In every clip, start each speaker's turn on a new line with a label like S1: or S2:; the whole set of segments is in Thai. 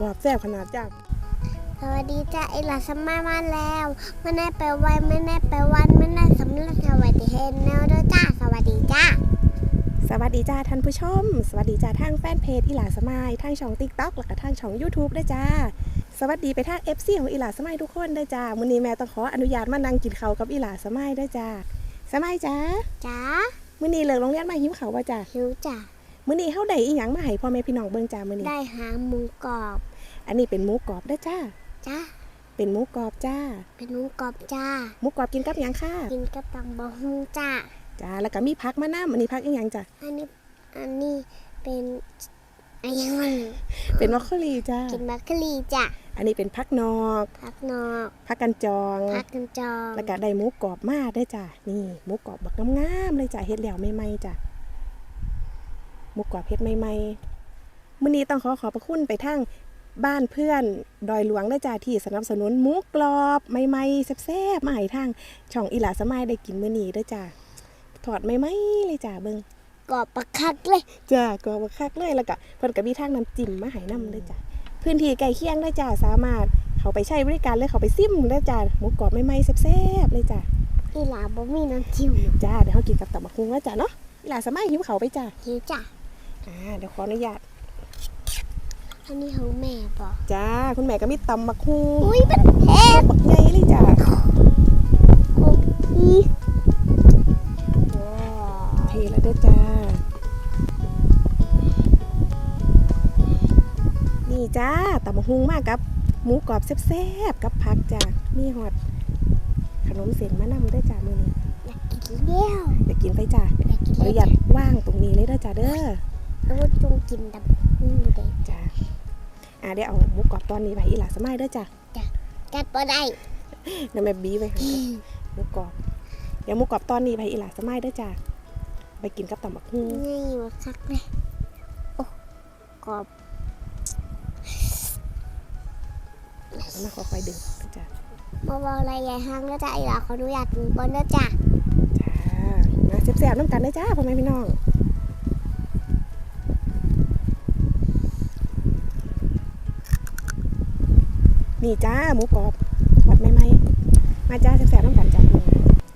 S1: กรอบแซ่บขนาดจ้า
S2: สวัสดีจ้าไอหลาสมามาแล้วไม่ได้ไปไวไม่ได้ไปวันไม่ได้สำเร็จสวัสดีเฮนแนวเด้อจ้าสวัสดีจ้า
S1: สวัสดีจ้าท่านผู้ชม สวัสดีจ้าทางแฟนเพจอีหลาสมายทางช่อง TikTok แล้วก็ทางช่อง YouTube ด้วยจ้า สวัสดีไปทาง FC ของอีหลาสมายทุกคนด้วยจ้ามื้อนี้แม่ต้องขออนุญาตมานั่งกินข้าวกับอีหลาสมายด้วยจ้าสมายจ้า
S2: จ้า
S1: มื้อนี้เลิกโรงเรียนมาหิวข้าวบ่จ้า
S2: หิวจ้า
S1: มื้อนี้เฮาได้อีหยังมาให้พ่อแม่พี่น้องเบิ่งจ้ามื้อนี้
S2: ได้หางหมูกรอบ
S1: อันนี้เป็นหมูกรอบเด้อจ้า
S2: จ้า
S1: เป็นหมูกรอบจ้า
S2: เป็นหมูกรอบจ้า
S1: หมูกรอบกินกับหยังค่ะ
S2: กินกับตังบะฮุงจ้า
S1: จ้า แล้วก็มีผักมะนาวอันนี้ผักอีหยังจ้า
S2: อันนี้ อันนี้เป็นอะไรยังไง
S1: เป็นมอคโคลีจ้า
S2: กินมัคคลีจ้า
S1: อันนี้เป็นผักนอก
S2: พักนอก
S1: ผักกันจอง
S2: พักกันจอง
S1: แล้วก็ได้หมูกรอบมาได้จ้ะนี่หมูกรอบบักงามๆเลยจ้ะเฮ็ดแล้วใหม่ๆจ้ะหมูกรอบเฮ็ดใหม่ๆมื้อนี้ต้องขอขอบพระคุณไปทาง บ้านเพื่อนดอยหลวงได้จ้ะที่สนับสนุนหมูกรอบใหม่ๆแซ่บๆมาให้ทางช่องอีหลาสมายได้กินมื้อนี้เด้อจ้ะถอดใหม่ๆเลยจ้ะเบิ่ง
S2: กรอบประคักเลย
S1: จ้ะกรอบบักคักเลยแล้วก็เพิ่นก็มีทางน้ำจิ้มมาให้นำเด้อจ้ะพื้นที่ใกล้เคียงได้อจ้ะสามารถเขาไปใช้บริการเลยเขาไปซิมได้อจ้ะหมูกรอบใหม่ๆแซ่บๆเลยจ้ะ
S2: อีหลาบ่มีน้ำจิ้ม
S1: จ้าเดี๋ยวเขากินกับตับมะคุงแล้วจ้ะเนาะเวลาสมัยหิวเขาวไปจ้า
S2: หิวจ้า
S1: อ่าเดี๋ยวขออนุญาต
S2: อันนี้ของแม่บอก
S1: จ้า คุณแม่ก็มีตำมะคุง
S2: อุ้ยมันเผ็ด
S1: บักใหญ่เลยจ้า
S2: คุกกี้
S1: เทแล้วเด้อจ้า นี่จ้าตำมะคุงมากกับ หมูกรอบแซ่บๆกับผักจ้ามีหอด ขนมเส้นมะนำด้วยจ้ามื้อนี้
S2: อยากกินเลี้ยว
S1: เดี๋ยวกินไปจ้า
S2: อยากกิน
S1: ขออนุ
S2: เลี้
S1: ญาตว่างตรงนี้เลยเด้อจ้าเด้อ
S2: แล้วก็จงกินดับ นี่เลย
S1: จ้าอ่าเดี๋ยวเอาหมูกรอบตอนนี้ไปอีหลาสมัยเด้อจ้า
S2: กัดบ่ได้
S1: เดี๋ยวแม่บีไว้ให้หมูกรอบเดี๋ยวหมูกรอบตอนนี้ไปอีหลาสมัยเด้อจ้าไปกินกับตำบักหุ่ง
S2: ง่ายมาคักเลยโอ้กรอบ
S1: แล้วมาค่อยๆดึงเด้อจ้า
S2: มาบอกอะไรใหญ่ห้างแล้วจ้ะไอ้หลาขออนุญาตถึงบนแล้วจ้ะ
S1: จ้ามาแซ่บๆน้ำกันเด้อจ้าพ่อแม่พี่น้อง นี่จ้าหมูกรอบวัดใหม่ๆมาจ้าแซ่บๆน้ำกันจ้า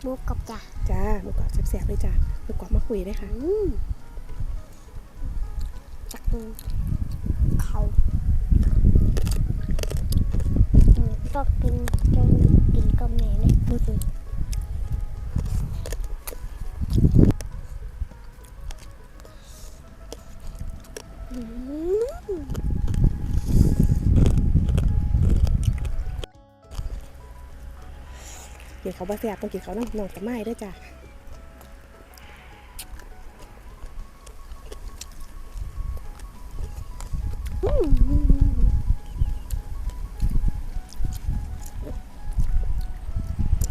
S2: หมูกรอบจ้ะ
S1: จ้าหมูกรอบแซ่บๆเลยจ้าหมูกรอบมาคุยได้อค่ะ
S2: อืมจักเขาอืมก็กินจนกิน กิ
S1: นเขาบ่แซ่บต้องกินเขาน้ำน้องสมัยด้อจ้ะ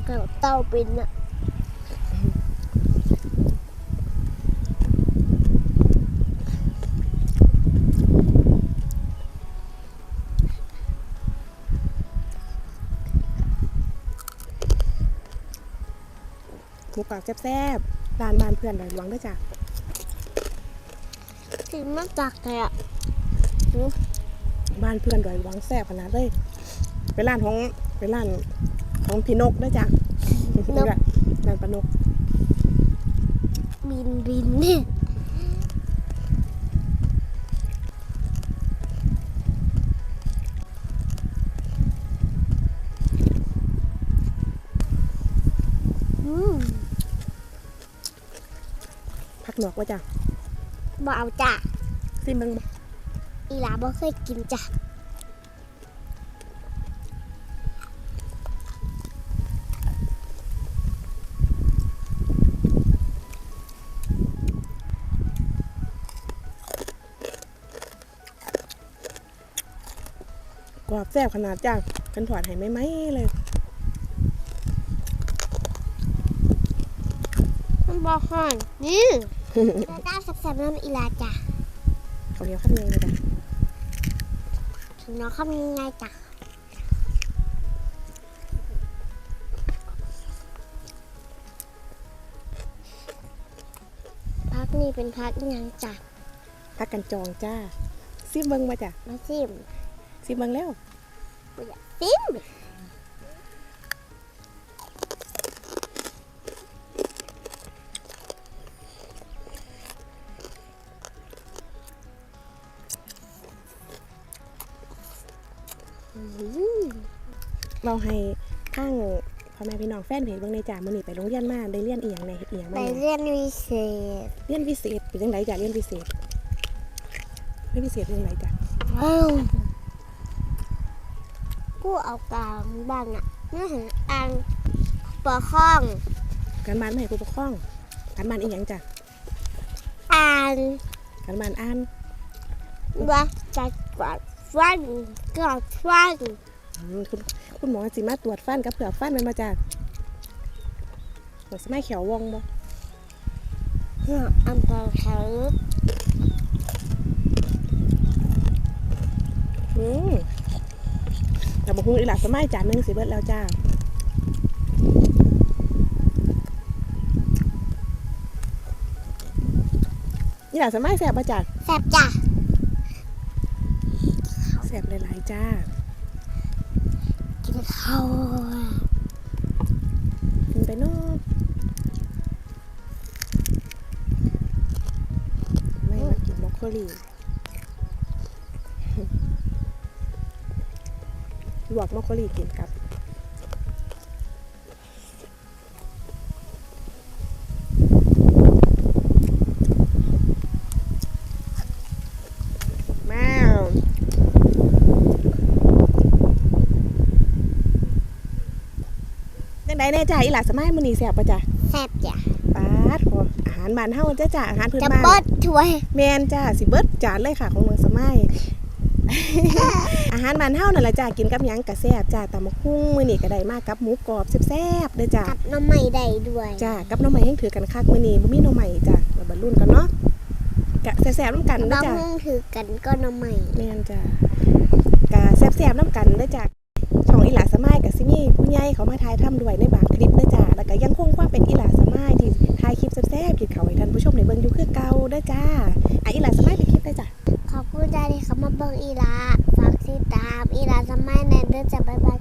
S2: เก่าเต้าเป็นอะ
S1: หมูกรอบแซ่บๆร้านบ้านเพื่อนดอยหลวงเด้อจ้า
S2: กินมาจากเลยอะ
S1: บ้านเพื่อนดอยหลวงแซ่บขนาดเลยเป็นร้านของเป็นร้านของพี่นกเด้อจ้าร้านปานก
S2: บินบินเนี่ย
S1: พักหนอกว่าจ้า
S2: บ่เอาจ้ะ
S1: ซิมเบิงบ่
S2: อีหลาบ่เคยกินจ้ะ
S1: กรอบแซ่บขนาดจ้าเป็นถอดให้ไหมไหมเลย
S2: มันบ่ฮ้อนนี่ แล้วจ้าสับๆนั่นอีหลาจ้ะ
S1: เขาวเหนียวข้าวเหนียวเลยจ้า
S2: ถึงน้องคำยังไงจ้ะพักนี่เป็นพักอิหยังจ้ะ
S1: พักกันจองจ้าซิมเบิงมาจ้า
S2: มาซิม
S1: สิเบิ่งแล้ว
S2: ซิม
S1: เราให้ข้างพ่อแม่พี่น้องแฟนเพจเบิ่งในจ่ามื้อนี้ไปโรงเรียนมาได้เรียนอีหยังในอีหยัง
S2: ไป
S1: มา
S2: เรียนวิเศษ
S1: เรียนพิเศษเป็นจังไดจ้ะเรียนพิเศษเรียนพิเศษเป็นจังไดจ้ะ
S2: ว้าวกูเอากลางบ้างอะนี่เห็นอ่างปอข้อง
S1: การบ้านมาให้ผู้ปกครองการบ้านอีหยังจ้ะ
S2: อ่าน
S1: การบ้านอ่าน
S2: ว่าจะกวาด ฟันกวาดฟัน
S1: อืมคุณคุณหมอสิมาตรวจฟันกับเผือกฟันแมันมาจ้ะหมอสมัยเขียววงบ่
S2: เนี่ยอันตราย
S1: อืมแต่บอกคุณอีหลักสมัยจานหนึงสิเบิดแล้วจ้าอีหลักสมัยแสบประจัด
S2: แซ่บจ้ะ
S1: จ้า
S2: กินข้าว
S1: กินไปเนอกไม่มากินบรอกโคลีลวกบรอกโคลีกินกับ แมวจังไดแน่จ้าอีหลาสมัยมื้อนี้แซ่บป่ะจ้ะ
S2: แซ่บจ้ะ
S1: ปาดขออาหารบ้านเฮาจ้าจ้าอาหารพื้น
S2: จะ
S1: บ้าน
S2: เบิดถ้วย
S1: แม่นจ้าสิเบิดจานเลยค่ะของเมืองสมัย อาหารบ้านเฮานั่นล่ะจ้ากินกับหยังก็แซ่บจ้าตำบักหุ่งมื้อนี้ก็ได้มากับหมูกรอบแซ่บๆเด้อจ้า
S2: กับน้ำใหม่ได้ด้วย
S1: จ้ากับหน้องใหม่ยังถือกันคักมื้อนี้บ่มีหน้องใหม่จ้ามาบรรลุนกันเนาะกะแซ่บๆนํกันเด้
S2: บา
S1: องจ้า
S2: ห้องถือกันก็น้ำใหม่
S1: แม่นจ้ากะแซ่บๆน้ำกันเด้อจ้าช่องอีหลาส มีผู้ใหญ่เขามาถ่ายทำด้วยในบางคลิปนะจ๊ะแล้วก็ยังคงความเป็นอีหลาสมัยที่ถ่ายคลิปแซ่บๆกินข้าวให้ท่านผู้ชมในเบิ่งอยู่คือเก่าเด้อจ้าอะอีหลาสมัยไปคลิปด้อจ้ะ
S2: ขอบคุณจ้าที่เขามาเบิ่งอีลาฝากติดตามอีลาสมัยในเด้อจ้ะบ๊ายบาย